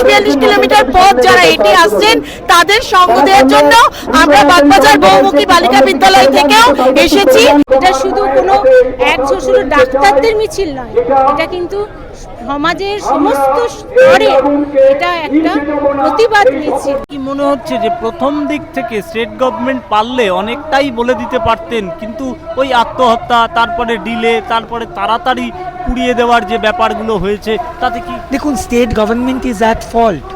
চল্লিশ বিয়াল্লিশ কিলোমিটার পথ যারা হেঁটে আসছেন তাদের সঙ্গ দেওয়ার জন্য আমরা বাগবাজার বহুমুখী বালিকা বিদ্যালয় থেকেও এসেছি। এটা শুধু কোনো একশো শুধু ডাক্তারদের মিছিল নয় এটা কিন্তু সমাজের সমস্ত স্তরে এটা একটা প্রতিবাদ মিছিল। কি মনে হচ্ছে যে প্রথম দিক থেকে স্টেট গভর্নমেন্ট পারলে অনেকটাই বলে দিতে পারতেন কিন্তু ওই আত্মহত্যা তারপরে ডিলে তারপরে তাড়াতাড়ি পুড়িয়ে দেওয়ার যে ব্যাপারগুলো হয়েছে তাতে কি দেখুন state government is at fault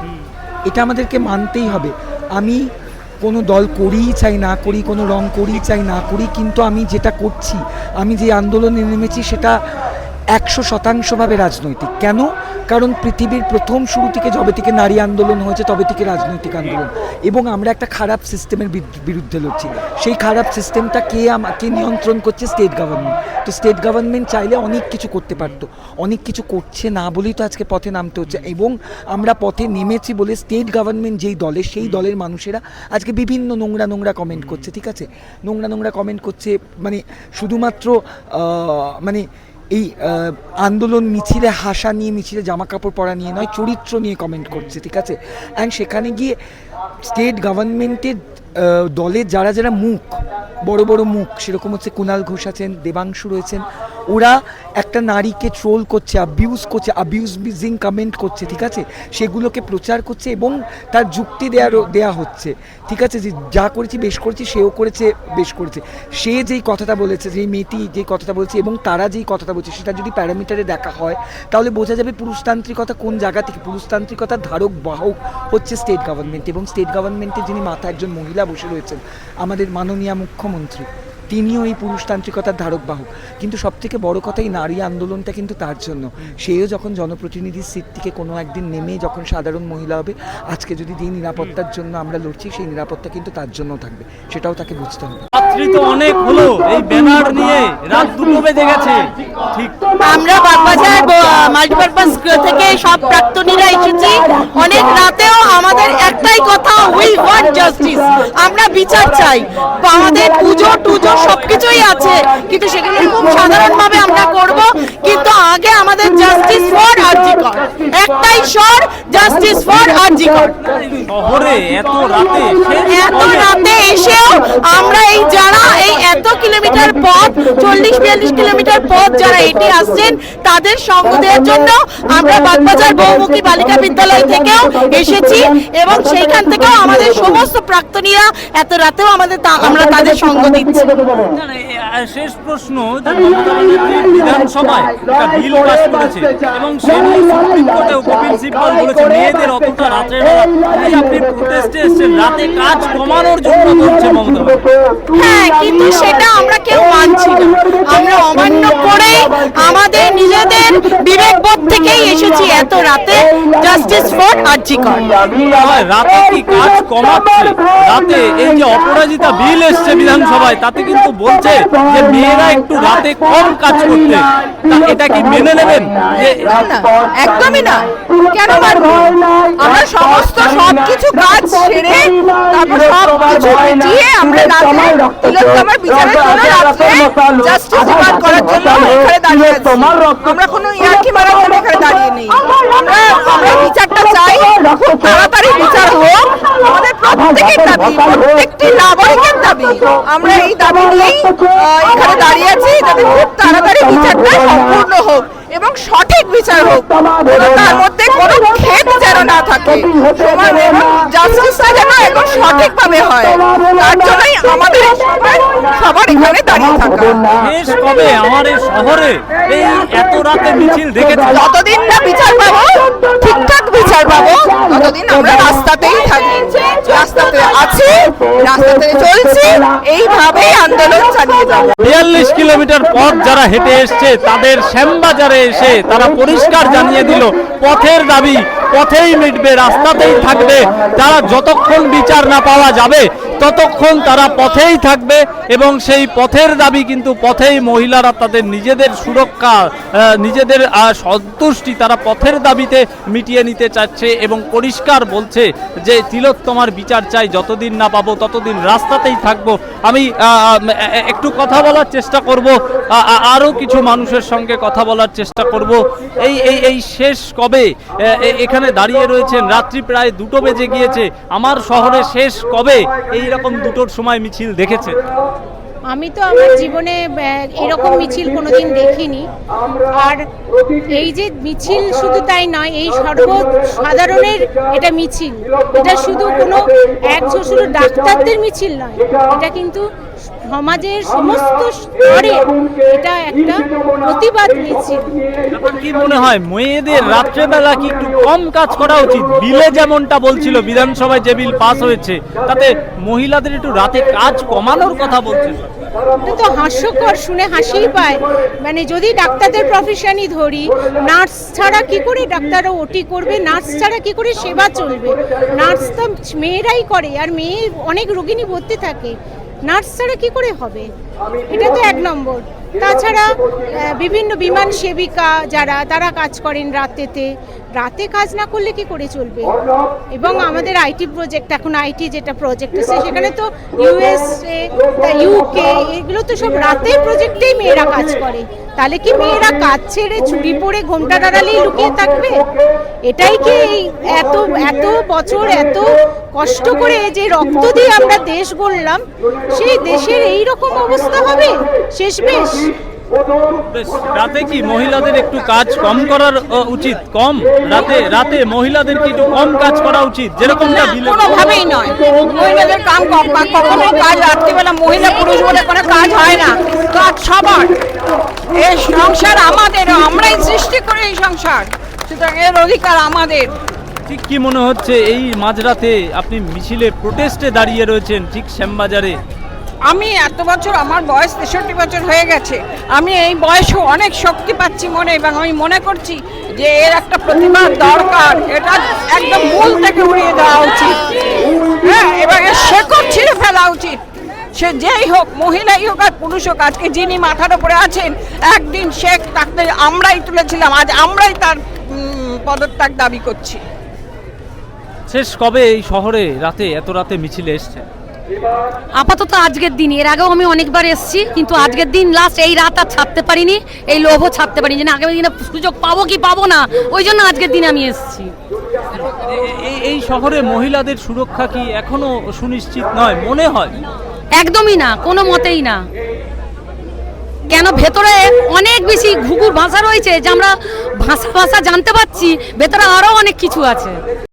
এটা আমাদেরকে মানতেই হবে। আমি কোনো দল করিই চাই না করি কোনো রং করি চাই না করি কিন্তু আমি যেটা করছি আমি যে আন্দোলনে নেমেছি সেটা একশো শতাংশভাবে রাজনৈতিক। কেন? কারণ পৃথিবীর প্রথম শুরু থেকে যবে থেকে নারী আন্দোলন হয়েছে, তবে থেকে রাজনৈতিক আন্দোলন। এবং আমরা একটা খারাপ সিস্টেমের বিরুদ্ধে লড়ছি। সেই খারাপ সিস্টেমটা কে আমাকে নিয়ন্ত্রণ করছে? স্টেট গভর্নমেন্ট তো স্টেট গভর্নমেন্ট চাইলে অনেক কিছু করতে পারতো। অনেক কিছু করছে না বলেই তো আজকে পথে নামতে হচ্ছে। এবং আমরা পথে নেমেছি বলে স্টেট গভর্নমেন্ট যেই দলে, সেই দলের মানুষেরা আজকে বিভিন্ন নোংরা নোংরা কমেন্ট করছে, ঠিক আছে? নোংরা নোংরা কমেন্ট করছে মানে শুধুমাত্র মানে এই আন্দোলন মিছিলে হাসা নিয়ে, মিছিলে জামা কাপড় পরা নিয়ে নয়, চরিত্র নিয়ে কমেন্ট করছে, ঠিক আছে? অ্যান্ড সেখানে গিয়ে স্টেট গভর্নমেন্টের দলের যারা যারা মুখ, বড় বড় মুখ, সেরকম হচ্ছে কুণাল ঘোষ আছেন, দেবাংশু রয়েছেন ওরা একটা নারীকে ট্রোল করছে অ্যাবিউজ করছে অ্যাবিউজিং কমেন্ট করছে, ঠিক আছে? সেগুলোকে প্রচার করছে এবং তার যুক্তি দেওয়ার দেওয়া হচ্ছে, ঠিক আছে? যে যা করেছি বেশ করেছি, সেও করেছে, বেশ করেছে। সে যেই কথাটা বলেছে, যেই মেয়েটি যেই কথাটা বলেছে এবং তারা যেই কথাটা বলছে, সেটা যদি প্যারামিটারে দেখা হয়, তাহলে বোঝা যাবে পুরুষতান্ত্রিকতা কোন জায়গা থেকে, পুরুষতান্ত্রিকতার ধারক, বাহক হচ্ছে স্টেট গভর্নমেন্ট এবং স্টেট গভর্নমেন্টের যিনি মাথা একজন মহিলা বসে রয়েছেন, আমাদের মাননীয় মুখ্যমন্ত্রী। তিনিও এই পুরুষতান্ত্রিকতার ধারক বাহক। কিন্তু সব থেকে বড় কথা এই নারী আন্দোলনটা কিন্তু তার জন্য। সেও যখন জনপ্রতিনিধির সিট থেকে কোনো একদিন নেমে যখন সাধারণ মহিলা হবে আজকে যদি যে নিরাপত্তার জন্য আমরা লড়ছি সেই নিরাপত্তা কিন্তু তার জন্যও থাকবে। সেটাও তাকে বুঝতে হবে। রাত্রি তো অনেক হলো এই ব্যানার নিয়ে রাত দুটো বেজে গেছে। ঠিক। আমরা বাগবাজার মাল্টিপারপাস থেকে সব প্রাক্তনীরা এসেছি। অনেক রাতেও আমাদের একটাই কথা উই ওয়ান্ট জাস্টিস আমরা বিচার চাই। আমাদের পুজো টুজো সবকিছুই আছে কিন্তু সেগুলো খুব সাধারণভাবে আমরা করব। আগে আমাদের জাস্টিস ফর আরজিকর একটাই স্বর জাস্টিস ফর আরজিকর শহরে এত রাতে এত রাতে এসেও আমরা এই যারা এই এত কিলোমিটার পথ চল্লিশ বিয়াল্লিশ কিলোমিটার পথ যারা এটি আসছেন তাদের সঙ্গ দেওয়ার জন্য আমরা বাগবাজার বহুমুখী বালিকা বিদ্যালয় থেকেও এসেছি এবং সেইখান থেকেও আমাদের সমস্ত প্রাক্তনীরা এত রাতেও আমাদের আমরা তাদের সঙ্গ দিচ্ছি। শেষ প্রশ্ন বিধানসভায়। বিল পাস করেছে এবং সে নিয়ে সুপ্রিম কোর্টেও কপিল সিব্বল বলেছে, মেয়েদের অতটা রাতের বেলা আপনি প্রোটেস্টে এসেছেন, রাতে কাজ কমানোর জন্য করছে মমতা হ্যাঁ কিন্তু সেটা আমরা কেউ মানছি না। আমরা অমান্য করে আমাদের এসেছি এত রাতে জাস্টিস ফর আরজিকর রাতে কি কাজ কমাচ্ছে? রাতে এই যে অপরাজিতা বিল এসছে বিধানসভায় তাতে কিন্তু বলছে যে মেয়েরা একটু রাতে কম কাজ করতে। এটা কি মেনে নেবেন? একদমই না। কেন মানবো আমরা সমস্ত সবকিছু কাজ সেরে তারপর সব কিছু মিটিয়ে আমরা রাতে তিলোত্তমার বিচারের জন্য রাত্রে জাস্টিস ডিমান্ড করার জন্য এখানে দাঁড়িয়ে আছি। আমরা কোনো ইয়ার্কি মারার জন্য এখানে দাঁড়িয়ে নেই। আমরা আমরা বিচারটা চাই। খুব তাড়াতাড়ি বিচার হোক। আমাদের প্রত্যেকের দাবি প্রত্যেকটি নাগরিকের দাবি। আমরা এই দাবি নিয়েই এখানে দাঁড়িয়ে আছি। যাতে খুব তাড়াতাড়ি বিচারটা সম্পূর্ণ হোক। সঠিক বিচার হোক তার মধ্যে কোনো ক্ষেপ যেন না থাকে। সমান এবং জাস্টিসটা যেন সঠিকভাবে হয়। তার জন্যই আমাদের সবার এখানে দাঁড়িয়ে থাকা। শেষ কবে আমার এই শহরে এই এত রাতে মিছিল দেখেছে। যতদিন না বিচার পাবো ঠিকঠাক বিচার পাবো ততদিন আমরা রাস্তাতেই থাকি রাস্তাতে আছি রাস্তাতে চলছি এইভাবেই আন্দোলন চালিয়ে যাব। বিয়াল্লিশ কিলোমিটার পথ যারা হেঁটে এসছে তাদের শ্যামবাজারে এসে তারা পরিষ্কার জানিয়ে দিল পথের দাবি পথেই মিটবে রাস্তাতেই থাকবে। তারা যতক্ষণ বিচার না পাওয়া যাবে ততক্ষণ তারা পথেই থাকবে এবং সেই পথের দাবি কিন্তু পথেই মহিলারা তাদের নিজেদের সুরক্ষা নিজেদের সন্তুষ্টি তারা পথের দাবিতে মিটিয়ে নিতে চাচ্ছে এবং পরিষ্কার বলছে যে, তিলোত্তমার বিচার চাই, যতদিন না পাবো ততদিন রাস্তাতেই থাকব। আমি একটু কথা বলার চেষ্টা করব আরও কিছু মানুষের সঙ্গে কথা বলার চেষ্টা করব। এই এই এই শেষ কবে এখানে দাঁড়িয়ে রয়েছেন, রাত্রি প্রায় দুটো বেজে গিয়েছে। আমার শহরে শেষ কবে? এই রকম দুটোর সময় মিছিল দেখেছেন আমি তো আমার জীবনে এরকম মিছিল কোনোদিন দেখিনি। আর এই যে মিছিল শুধু তাই নয় এই সর্বসাধারণের এটা মিছিল। এটা শুধু কোনো এক শুধু ডাক্তারদের মিছিল নয় এটা কিন্তু সমাজের সমস্ত স্তরে এটা একটা প্রতিবাদ মিছিল। কি মনে হয় মেয়েদের রাত্রেবেলা কি একটু কম কাজ করা উচিত? বিলে যেমনটা বলছিল বিধানসভায় যে বিল পাস হয়েছে তাতে মহিলাদের একটু রাতে কাজ কমানোর কথা বলছে এটা তো হাস্যকর শুনে হাসিই পায়। মানে যদি ডাক্তারদের প্রফেশনই ধরি নার্স ছাড়া কি করে ডাক্তারও ওটি করবে? নার্স ছাড়া কি করে সেবা চলবে? নার্স তো মেয়েরাই করে, আর মেয়ে অনেক রোগিনী ভর্তি থাকে। নার্স ছাড়া কি করে হবে? এটা তো এক নম্বর। তাছাড়া বিভিন্ন বিমান সেবিকা যারা, তারা কাজ করেন রাতেতে। রাতে কাজ না করলে কি করে চলবে? এবং আমাদের আইটি প্রজেক্ট, এখন আইটি যেটা প্রজেক্ট আছে, সেখানে তো ইউএসএ ইউকে, এগুলো তো সব রাতের প্রজেক্টেই মেয়েরা কাজ করে। তাহলে কি মেয়েরা কাজ ছেড়ে চুরি পরে ঘোমটা দাঁড়ালেই লুকিয়ে থাকবে? এটাই কি এই এত এত বছর, এত কষ্ট করে যে রক্ত দিয়ে আমরা দেশ গড়লাম, সেই দেশের এই রকম অবস্থা হবে? শেষ বেশ রাতে কি মহিলাদের একটু কাজ কম করার উচিত? কম? রাতে রাতে মহিলাদের কি একটু কম কাজ করা উচিত? যেরকমটা কোনোভাবেই নয়। মহিলাদের কাম কম কখনো কাজ রাত্রিবেলা মহিলা পুরুষ বলে কোনো কাজ হয় না। কাজ সবার। এই সংসার আমাদের আমরাই সৃষ্টি করে এই সংসার। সুতরাং এর অধিকার আমাদের। ঠিক কি মনে হচ্ছে এই মাঝরাতে আপনি মিছিলে প্রোটেস্টে দাঁড়িয়ে রয়েছেন ঠিক শ্যামবাজারে? আমি এত বছর আমার বয়স তেষট্টি বছর হয়ে গেছে। আমি এই বয়সেও অনেক শক্তি পাচ্ছি মনে এবং আমি মনে করছি যে এর একটা প্রতিবাদ দরকার। এটা একদম মূল থেকে উড়িয়ে দেওয়া উচিত। হ্যাঁ এবং এর শেকড় ছিঁড়ে ফেলা উচিত। সে যেই হোক, মহিলাই হোক আর পুরুষ হোক, আজকে যিনি মাথার উপরে আছেন, একদিন শেখ তাকে আমরাই তুলেছিলাম, আজ আমরাই তার পদত্যাগ দাবি করছি। শেষ কবে এই শহরে রাতে, এত রাতে মিছিলে এসছে আপাতত আজকের দিন। এর আগেও আমি অনেকবার এসেছি কিন্তু আজকের দিন লাস্ট এই রাত আর ছাড়তে পারিনি এই লোভও ছাড়তে পারিনি যে আগামী দিনে সুযোগ পাবো কি পাবো না ওই জন্য আজকের দিনে আমি এসেছি। এই এই শহরে মহিলাদের সুরক্ষা কি এখনও সুনিশ্চিত নয়? মনে হয়। একদমই না কোনো মতেই না। কেন ভেতরে অনেক বেশি ঘুঘুর ভাষা রয়েছে যে আমরা ভাষা ভাষা জানতে পারছি ভেতরে আরও অনেক কিছু আছে।